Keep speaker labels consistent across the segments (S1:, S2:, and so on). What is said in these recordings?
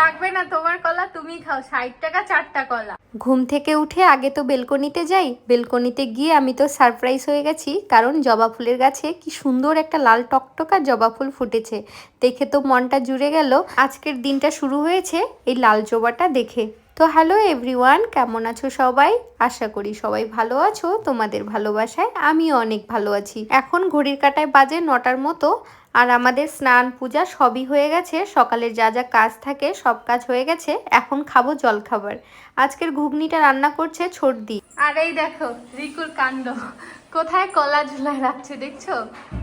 S1: লাগবে না তোমার কলা তুমি খাও। ষাট টাকা, চারটা কলা।
S2: ঘুম থেকে উঠে আগে তো বেলকনিতে যাই। বেলকনিতে গিয়ে আমি তো সারপ্রাইজ হয়ে গেছি, কারণ জবা ফুলের গাছে কি সুন্দর একটা লাল টকটকা জবা ফুল ফুটেছে। দেখে তো মনটা জুড়ে গেল। আজকের দিনটা শুরু হয়েছে এই লাল জবাটা দেখে। তো হ্যালো এভরিওয়ান, কেমন আছো সবাই? আশা করি সবাই ভালো আছো, তোমাদের ভালোবাসায় আমিও অনেক ভালো আছি। এখন ঘড়ির কাটায় বাজে নটার মতো, আর আমাদের স্নান পূজা সবই হয়ে গেছে, সকালের যা যা কাজ থাকে সব কাজ হয়ে গেছে, এখন খাব জল খাবার আজকের ঘুগনিটা রান্না করছে ছোটদি
S1: আর এই দেখো, রিকুর কাণ্ড। কোথায় কলা ঝুলায় রাখছে দেখছ?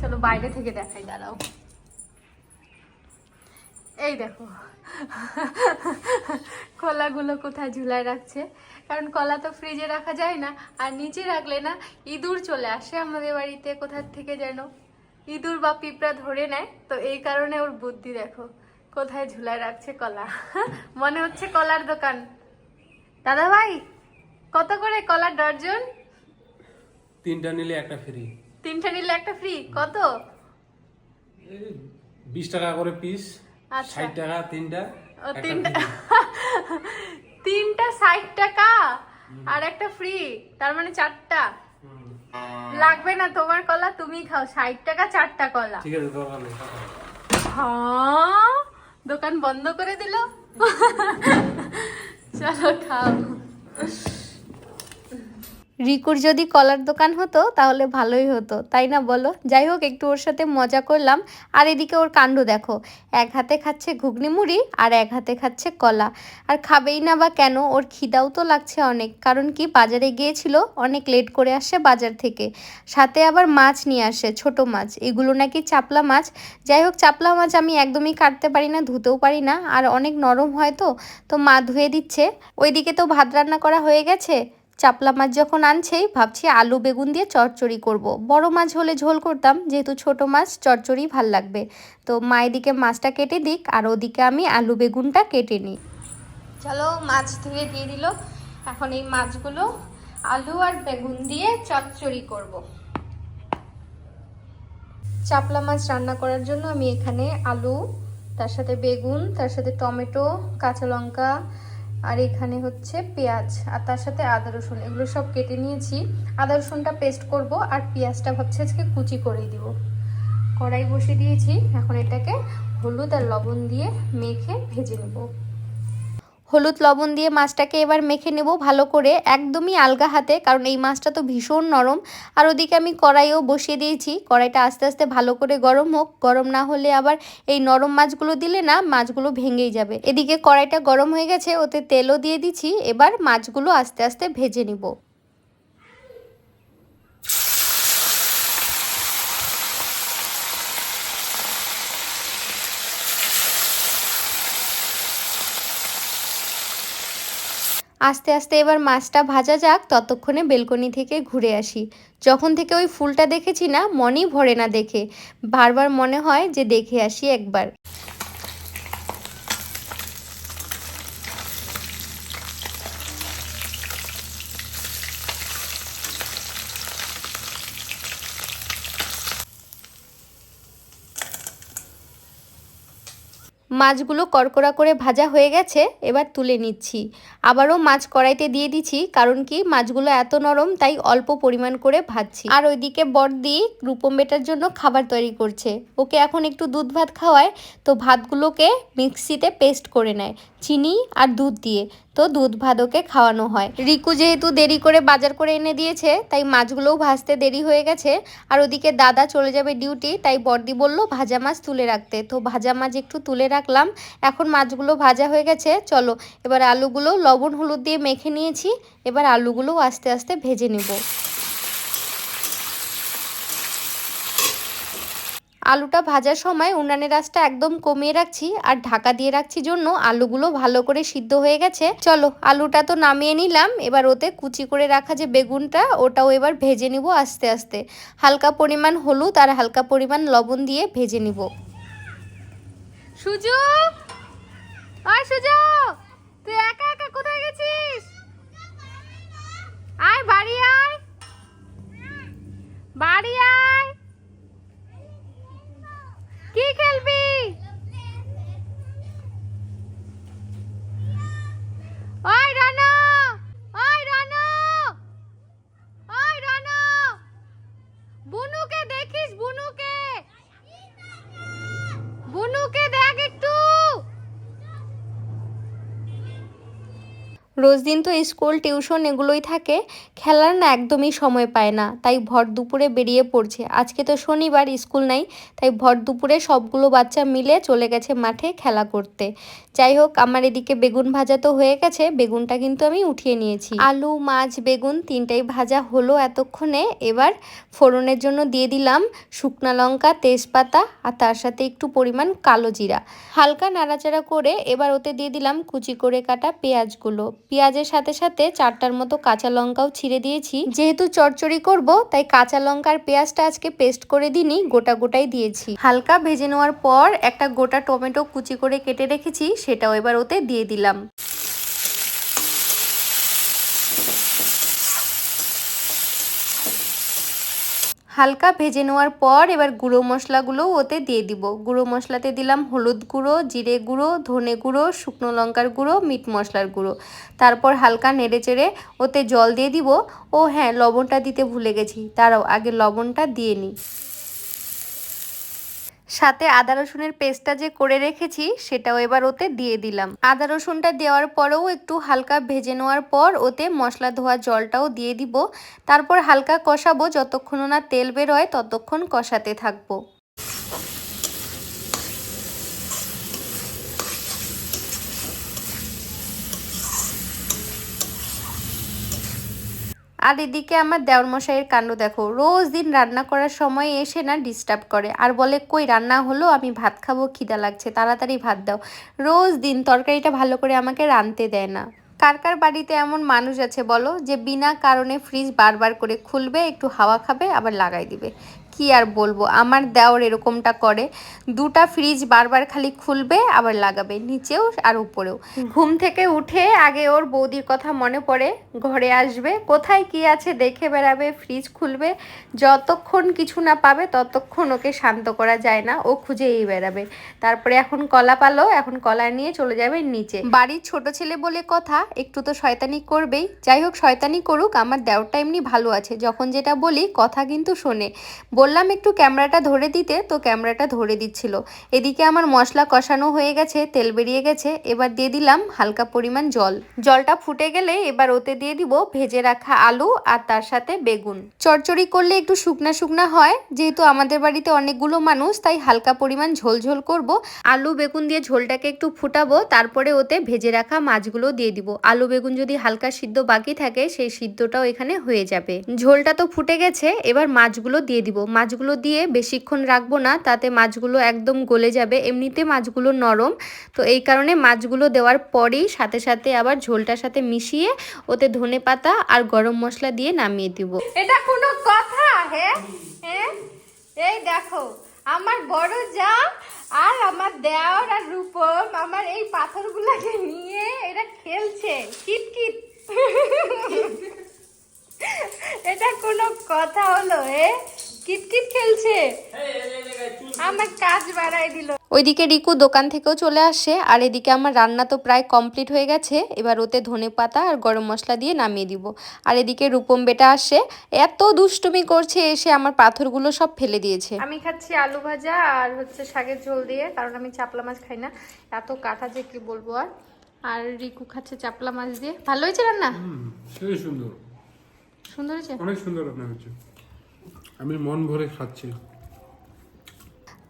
S1: চলো বাইরে থেকে দেখাই, দাঁড়াও। এই দেখো। কলাগুলো কোথায় ঝুলায় রাখছে? কারণ কলা তো ফ্রিজে রাখা যায় না আর নিচে রাখলে না ইঁদুর চলে আসে আমাদের বাড়িতে কোথার থেকে যেন। ইঁদুর বা পিঁপড়া ধরে নেয় তো এই কারণে ওর বুদ্ধি দেখো কোথায় ঝুলায় রাখছে কলা। মনে হচ্ছে কলার দোকান। দাদা ভাই কত করে কলার ডর্জন
S3: তিনটা নিলে একটা ফ্রি
S1: তিনটা নিলে একটা ফ্রি কত?
S3: বিশ টাকা করে পিস। ষাট টাকা তিনটা?
S1: ও তিনটা। তিনটা ষাট টাকা? আর একটা ফ্রি তার মানে চারটা। লাগবে না তোমার কলা তুমি খাও। ষাট টাকা চারটা কলা।
S3: ঠিক আছে।
S1: হ্যাঁ? দোকান বন্ধ করে দিল? চলো খাও।
S2: রিকুর যদি কলার দোকান হতো, তাহলে ভালোই হতো, তাই না বলো? যাই হোক, একটু ওর সাথে মজা করলাম। আর এদিকে ওর কাণ্ড দেখো, এক হাতে খাচ্ছে ঘুগনি মুড়ি আর এক হাতে খাচ্ছে কলা। আর খাবেই না বা কেন, ওর খিদাও তো লাগছে অনেক, কারণ কি বাজারে গিয়েছিল, অনেক লেট করে আসে বাজার থেকে। সাথে আবার মাছ নিয়ে আসে, ছোট মাছ, এগুলো নাকি চাপলা মাছ। যাই হোক, চাপলা মাছ আমি একদমই কাটতে পারি না, ধুতেও পারি না, আর অনেক নরম হয় তো তো মা ধুয়ে দিচ্ছে। ওইদিকে তো ভাত রান্না করা হয়ে গেছে চাপলা মাছ যখন আনছেই, ভাবছি আলু, বেগুন দিয়ে চচ্চড়ি করব। বড় মাছ হলে ঝোল করতাম, যেহেতু ছোট মাছ চচ্চড়ি ভালো লাগবে। তো মা এদিকে মাছটা কেটে দিক, আর ওদিকে আমি আলু, বেগুনটা কেটে নিই।
S1: চলো মাছ ধুয়ে দিয়ে দিল। এখন এই মাছগুলো আলু আর বেগুন দিয়ে চচ্চড়ি করব। চাপলা মাছ রান্না করার জন্য আমি এখানে আলু, তার সাথে বেগুন, তার সাথে টমেটো, কাঁচা লঙ্কা আর এখানে হচ্ছে পেঁয়াজ আর তার সাথে আদা রসুন, এগুলো সব কেটে নিয়েছি। আদা রসুনটা পেস্ট করব আর পেঁয়াজটা ভাবছি আজকে কুচি করেই দিব। কড়াই বসে দিয়েছি, এখন এটাকে হলুদ আর লবণ দিয়ে মেখে ভেজে নেব।
S2: হলুদ লবণ দিয়ে মাছটাকে এবার মেখে নেব ভালো করে একদমই আলগা হাতে, কারণ এই মাছটা তো ভীষণ নরম। আর ওদিকে আমি কড়াইও বসিয়ে দিয়েছি, কড়াইটা আস্তে আস্তে ভালো করে গরম হোক। গরম না হলে আবার এই নরম মাছগুলো দিলে না মাছগুলো ভেঙেই যাবে। এদিকে কড়াইটা গরম হয়ে গেছে, ওতে তেলও দিয়ে দিচ্ছি, এবার মাছগুলো আস্তে আস্তে ভেজে নিব। আস্তে আস্তে এবার মাছটা ভাজা যাক, ততক্ষণে বেলকনি থেকে ঘুরে আসি। যখন থেকে ওই ফুলটা দেখেছি না, মনেই ভরে না দেখে। বারবার মনে হয় যে দেখে আসি একবার। মাছগুলো কড়কড়া করে ভাজা হয়ে গেছে, এবার তুলে নিচ্ছি। আবারও মাছ কড়াইতে দিয়ে দিচ্ছি, কারণ কি মাছগুলো এত নরম, তাই অল্প পরিমাণ করে ভাজছি। আর ওইদিকে বর্দি রূপম বেটার জন্য খাবার তৈরি করছে। ওকে এখন একটু দুধ ভাত খাওয়ায়, তো ভাতগুলোকে মিক্সিতে পেস্ট করে নেয়, চিনি আর দুধ দিয়ে। তো দুধ ভাদকে খাওয়ানো হয়। রিকু যেহেতু দেরি করে বাজার করে এনে দিয়েছে, তাই মাছগুলোও ভাজতে দেরি হয়ে গেছে। আর ওদিকে দাদা চলে যাবে ডিউটি, তাই বর্দি বলল ভাজা মাছ তুলে রাখতে। তো ভাজা মাছ একটু তুলে রাখলাম, এখন মাছগুলো ভাজা হয়ে গেছে, চলো। এবার আলুগুলো লবণ, হলুদ দিয়ে মেখে নিয়েছি, এবার আলুগুলো আস্তে আস্তে ভেজে নেব। আলুটা ভাজার সময় উনানের আঁচটা একদম কমিয়ে রাখছি আর ঢাকা দিয়ে রাখছি জন্য আলুগুলো ভালো করে সিদ্ধ হয়ে গেছে। চলো, আলুটা তো নামিয়ে নিলাম। এবার ওতে কুচি করে রাখা যে বেগুনটা, ওটাও এবার ভেজে নিব আস্তে আস্তে। হালকা পরিমাণ হলুদ আর হালকা পরিমাণ লবণ দিয়ে ভেজে নিব।
S1: সুজু! ওই সুজু তুই একা একা কোথায় গেছিস আয় বাড়ি আয় বাড়ি আয় কি খেলবি
S2: রোজ দিন তো স্কুল, টিউশন এগুলোই থাকে। খেলার না একদমই সময় পায় না, তাই ভর দুপুরে বেরিয়ে পড়ছে। আজকে তো শনিবার, স্কুল নাই, তাই ভর দুপুরে সবগুলো বাচ্চা মিলে চলে গেছে মাঠে খেলা করতে। যাই হোক, আমার এদিকে বেগুন ভাজা তো হয়ে গেছে, বেগুনটা কিন্তু আমি উঠিয়ে নিয়েছি। আলু, মাছ, বেগুন তিনটাই ভাজা হলো এতক্ষণে। এবার ফোড়নের জন্য দিয়ে দিলাম শুকনা লঙ্কা, তেজপাতা আর তার সাথে একটু পরিমাণ কালো জিরা। হালকা নাড়াচাড়া করে এবার ওতে দিয়ে দিলাম কুচি করে কাটা পেঁয়াজগুলো। পেঁয়াজের সাথে সাথে চারটার মতো কাঁচা লঙ্কাও ছিঁড়ে দিয়েছি। যেহেতু চচ্চড়ি করব, তাই কাঁচা লঙ্কার পেঁয়াজটা আজকে পেস্ট করে দিনই গোটা গোটাই দিয়েছি। হালকা ভেজে নেওয়ার পর একটা গোটা টমেটো কুচি করে কেটে রেখেছি, সেটাও এবার ওতে দিয়ে দিলাম। হালকা ভেজে নেওয়ার পর এবার গুঁড়ো মশলাগুলো ওতে দিয়ে দিব। গুঁড়ো মশলাতে দিলাম হলুদ গুঁড়ো, জিরে গুঁড়ো, ধনে গুঁড়ো, শুকনো লঙ্কার গুঁড়ো, মিট মশলার গুঁড়ো। তারপর হালকা নেড়ে চেড়ে ওতে জল দিয়ে দিব। ও হ্যাঁ লবণটা দিতে ভুলে গেছি। তারাও আগে লবণটা দিয়ে নিই। সাথে আদা রসুনের পেস্টটা যে করে রেখেছি, সেটাও এবার ওতে দিয়ে দিলাম। আদা রসুনটা দেওয়ার পরেও একটু হালকা ভেজে নেওয়ার পর ওতে মশলা ধোয়া জলটাও দিয়ে দিব। তারপর হালকা কষাবো, যতক্ষণ না তেল বেরোয়, ততক্ষণ কষাতে থাকব। আর এদিকে আমার দেওয়ার মশাইয়ের কাণ্ড দেখো। রোজ দিন রান্না করার সময় এসে না ডিস্টার্ব করে। আর বলে, কই, রান্না হলো? আমি ভাত খাব, খিদা লাগছে, তাড়াতাড়ি ভাত দাও। রোজ দিন তরকারিটা ভালো করে আমাকে রানতে দেয় না। কার কার বাড়িতে এমন মানুষ আছে বলো, যে বিনা কারণে ফ্রিজ বারবার করে খুলবে, একটু হাওয়া খাবে, আবার লাগাই দিবে। কি আর বলব? আমার দেওর এরকমটা করে। দুটা ফ্রিজ বারবার খালি খুলবে আবার লাগাবে নিচেও আর উপরেও। ঘুম থেকে উঠে আগে ওর বৌদির কথা মনে পড়ে ঘরে আসবে কোথায় কি আছে দেখে বেড়াবে ফ্রিজ খুলবে যতক্ষণ কিছু না পাবে ততক্ষণ ওকে শান্ত করা যায় না ও খুঁজেই বেড়াবে। তারপরে এখন কলা পালো এখন কলা নিয়ে চলে যাবে নিচে। বাড়ির ছোট ছেলে বলে কথা একটু তো শয়তানি করবেই। যাই হোক শয়তানি করুক আমার দেওরটা এমনি ভালো আছে। যখন যেটা বলি কথা কিন্তু শোনে। বললাম একটু ক্যামেরাটা ধরে দিতে, তো ক্যামেরাটা ধরে দিচ্ছিল। এদিকে আমার মশলা কষানো হয়ে গেছে, তেল বেরিয়ে গেছে, এবার দিয়ে দিলাম হালকা পরিমাণ জল। জলটা ফুটে গেলে এবার ওতে দিয়ে দিব ভেজে রাখা আলু আর তার সাথে বেগুন। চচ্চড়ি করলে একটু শুকনা শুকনা হয়, যেহেতু আমাদের বাড়িতে অনেকগুলো মানুষ, তাই হালকা পরিমাণ ঝোল ঝোল করব। আলু, বেগুন দিয়ে ঝোলটাকে একটু ফুটাবো, তারপরে ওতে ভেজে রাখা মাছগুলো দিয়ে দিব। আলু, বেগুন যদি হালকা সিদ্ধ বাকি থাকে, সেই সিদ্ধটাও এখানে হয়ে যাবে। ঝোলটা তো ফুটে গেছে, এবার মাছগুলো দিয়ে দিব। মাছগুলো দিয়ে বেশিক্ষণ রাখব না, তাতে মাছগুলো একদম গলে যাবে। এমনিতে মাছগুলো নরম, তো এই কারণে মাছগুলো দেওয়ার পরেই সাথে সাথে আবার ঝোলটার সাথে মিশিয়ে ওতে ধনে পাতা আর গরম মশলা দিয়ে নামিয়ে দিব।
S1: এটা কোনো কথা হ্যাঁ এই দেখো, আমার বড় যা আর আমার দেওর আর রূপম আমার এই পাথরগুলোকে নিয়ে এরা খেলছে কিটকিট এটা কোনো কথা হলো এ কিটকিট খেলছে। আমার কাজ বাড়াই দিল।
S2: ওইদিকে রিকু দোকান থেকেও চলে আসে আর এদিকে আমার রান্না তো প্রায় কমপ্লিট হয়ে গেছে এবার ওতে ধনে পাতা আর গরম মশলা দিয়ে নামিয়ে দিব। আর এদিকে রূপম বেটা আসে এত দুষ্টুমি করছে এসে আমার পাথরগুলো সব ফেলে দিয়েছে।
S1: আমি খাচ্ছি আলু ভাজা আর হচ্ছে শাকের ঝোল দিয়ে কারণ আমি চাপলা মাছ খাই না। এত কাটা যে কি বলব আর। আর রিকু খাচ্ছে চাপলা মাছ দিয়ে। ভালো হয়েছে রান্না?
S3: সুন্দর।
S1: সুন্দর হয়েছে?
S3: অনেক সুন্দর রান্না হচ্ছে আমি মন ভরে খাচ্ছি।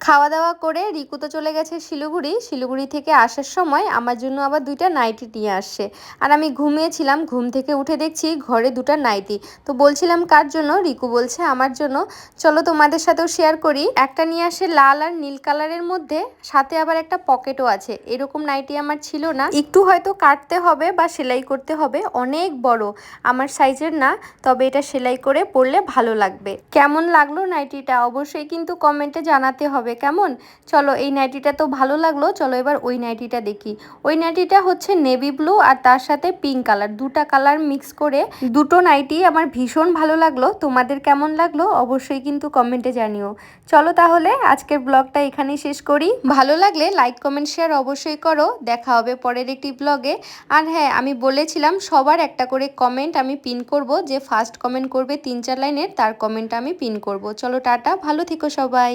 S2: খাওয়া দাওয়া করে রিকু তো চলে গেছে শিলিগুড়ি। শিলিগুড়ি থেকে আসার সময় আমার জন্য আবার দুইটা নাইটি নিয়ে আসছে। আর আমি ঘুমিয়েছিলাম, ঘুম থেকে উঠে দেখছি ঘরে দুটো নাইটি। তো বলছিলাম, কার জন্য? রিকু বলছে, আমার জন্য। চলো তোমাদের সাথেও শেয়ার করি। একটা নিয়ে আসে লাল আর নীল কালারের মধ্যে, সাথে আবার একটা পকেটও আছে। এরকম নাইটি আমার ছিল না। একটু হয়তো কাটতে হবে বা সেলাই করতে হবে, অনেক বড়। আমার সাইজের না, তবে এটা সেলাই করে পরলে ভালো লাগবে। কেমন লাগল নাইটিটা? অবশ্যই কিন্তু কমেন্টে জানাতে হবে। কেমন? চলো এই নাইটিটা তো ভালো লাগল, চলো এবার ওই নাইটিটা দেখি। ওই নাইটিটা হচ্ছে নেভি ব্লু আর তার সাথে পিঙ্ক কালার, দুটা কালার মিক্স করে। দুটো নাইটি আমার ভীষণ ভালো লাগল, তোমাদের কেমন লাগল অবশ্যই কিন্তু কমেন্টে জানিও। চলো তাহলে আজকের ব্লগটা এখানেই শেষ করি। ভালো লাগলে লাইক, কমেন্ট, শেয়ার অবশ্যই করো। দেখা হবে পরের একটি ব্লগে। আর হ্যাঁ আমি বলেছিলাম সবার একটা করে কমেন্ট আমি পিন করব, যে ফার্স্ট কমেন্ট করবে তিন চার লাইনের, তার কমেন্ট আমি পিন করব। চলো টাটা, ভালো থেকো সবাই।